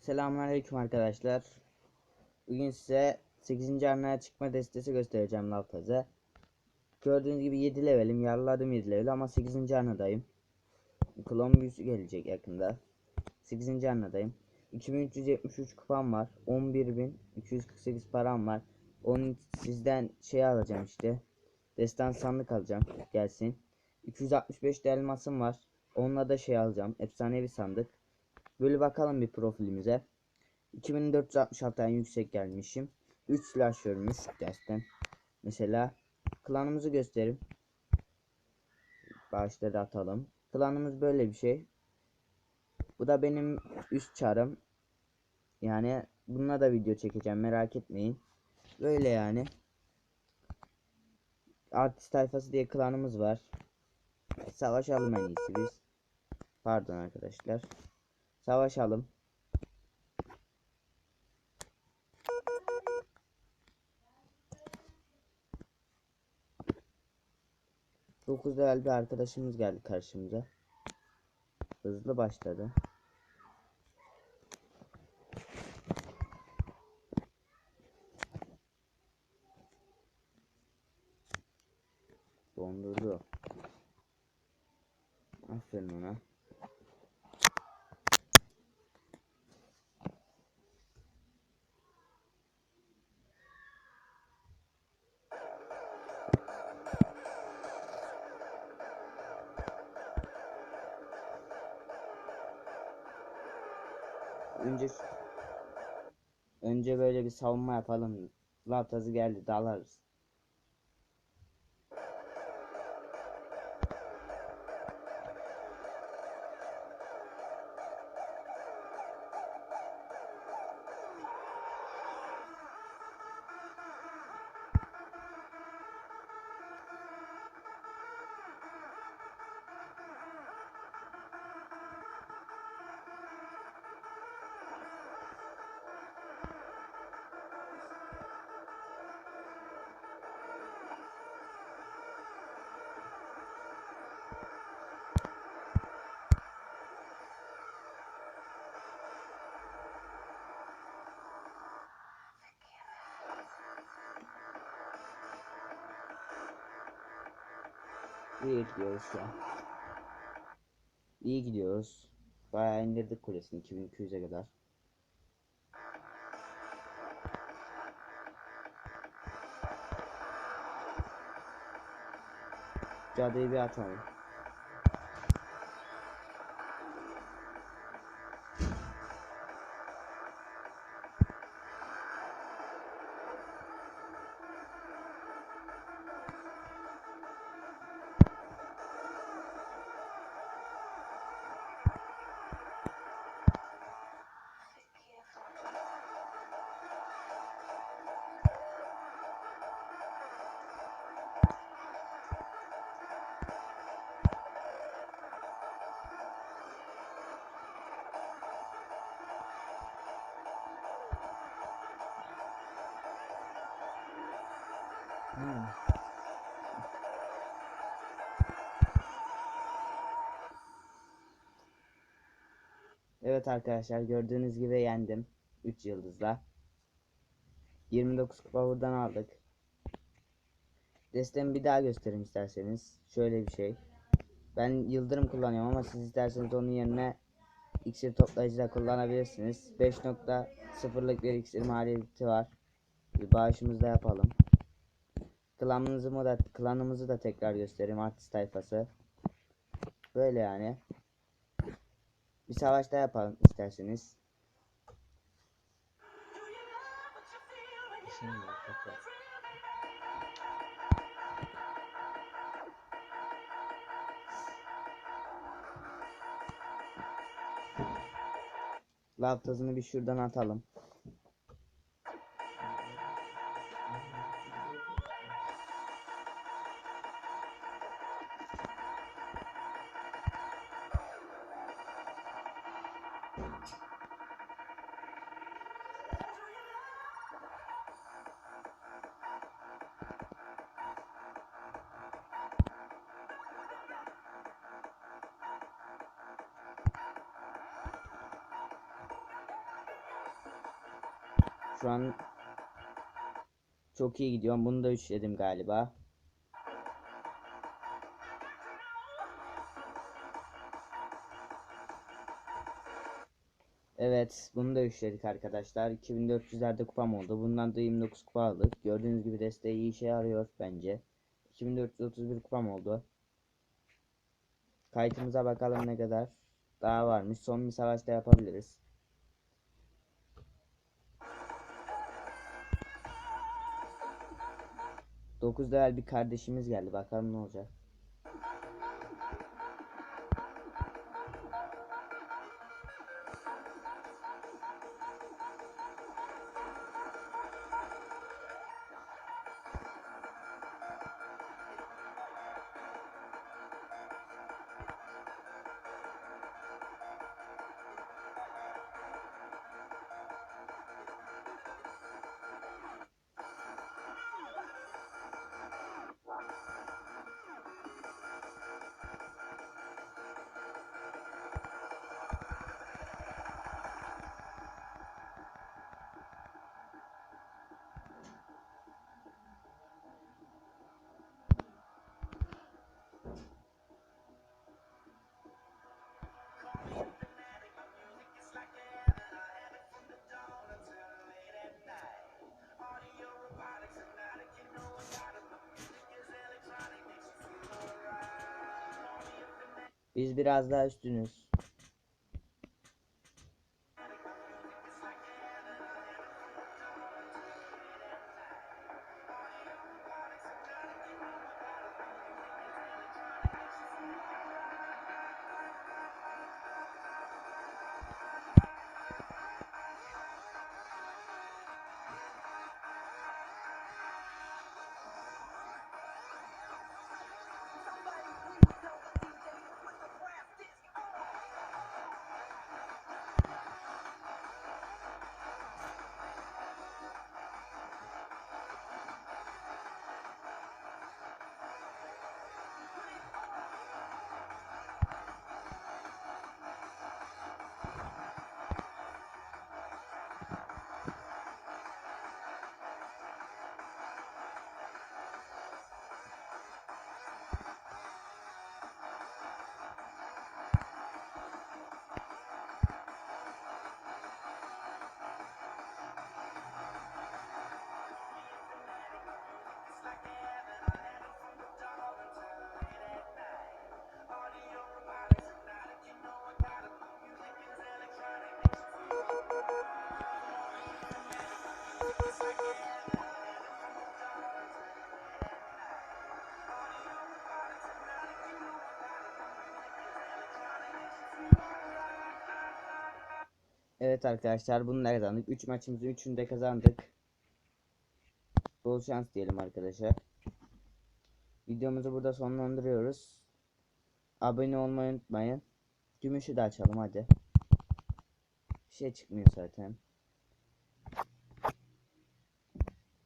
Selamünaleyküm arkadaşlar. Bugün size 8. arnaya çıkma destesi göstereceğim Lavtaz'a. Gördüğünüz gibi 7 levelim. Yarladım 7 level ama 8. arnadayım. Büyüsü gelecek yakında. 8. arnadayım. 2373 kupam var. 11248 param var. Onun sizden şey alacağım işte. Destan sandık alacağım. Gelsin. 265 de elmasım var. Onunla da şey alacağım. Efsanevi sandık. Böyle bakalım bir profilimize. 2466 tane yüksek gelmişim. 3 slash görmüş dersten. Mesela klanımızı göstereyim. Başta da atalım. Klanımız böyle bir şey. Bu da benim üst çarım. Yani bununla da video çekeceğim merak etmeyin. Böyle yani. Artist tayfası diye klanımız var. Savaşalım en iyisi biz. Pardon arkadaşlar. Savaşalım. Dokuz level bir arkadaşımız geldi karşımıza. Hızlı başladı. Dondurdu. Aferin ona. Önce önce böyle bir savunma yapalım. Latazı geldi dalarız. İyi gidiyoruz şu. İyi gidiyoruz. Bayağı indirdik kulesini 2200'e kadar. Cadıya bir atalım. Evet arkadaşlar gördüğünüz gibi yendim. 3 yıldızla. 29 kupa buradan aldık. Destemi bir daha göstereyim isterseniz. Şöyle bir şey. Ben yıldırım kullanıyorum ama siz isterseniz onun yerine iksir toplayıcı da kullanabilirsiniz. 5.0'lık bir iksir maliyeti var. Bir bağışımızı da yapalım. Klanımızı da, klanımızı da tekrar göstereyim artist tayfası. Böyle yani. Bir savaşta yapalım isterseniz. Şimdi tazını bir şuradan atalım. Şu an çok iyi gidiyorum. Bunu da üçledim galiba. Evet, bunu da üçledik arkadaşlar. 2400'lerde kupam oldu. Bundan da 29 kupa aldık. Gördüğünüz gibi desteği iyi işe yarıyor bence. 2431 kupam oldu. Kayıtımıza bakalım ne kadar daha varmış. Son bir savaşta yapabiliriz. Dokuz level bir kardeşimiz geldi. Bakalım ne olacak. Biz biraz daha üstünüz. Evet arkadaşlar bunu da kazandık. 3 maçımızın 3'ünü de kazandık. Bol şans diyelim arkadaşlar. Videomuzu burada sonlandırıyoruz. Abone olmayı unutmayın. Gümüşü de açalım hadi. Bir şey çıkmıyor zaten.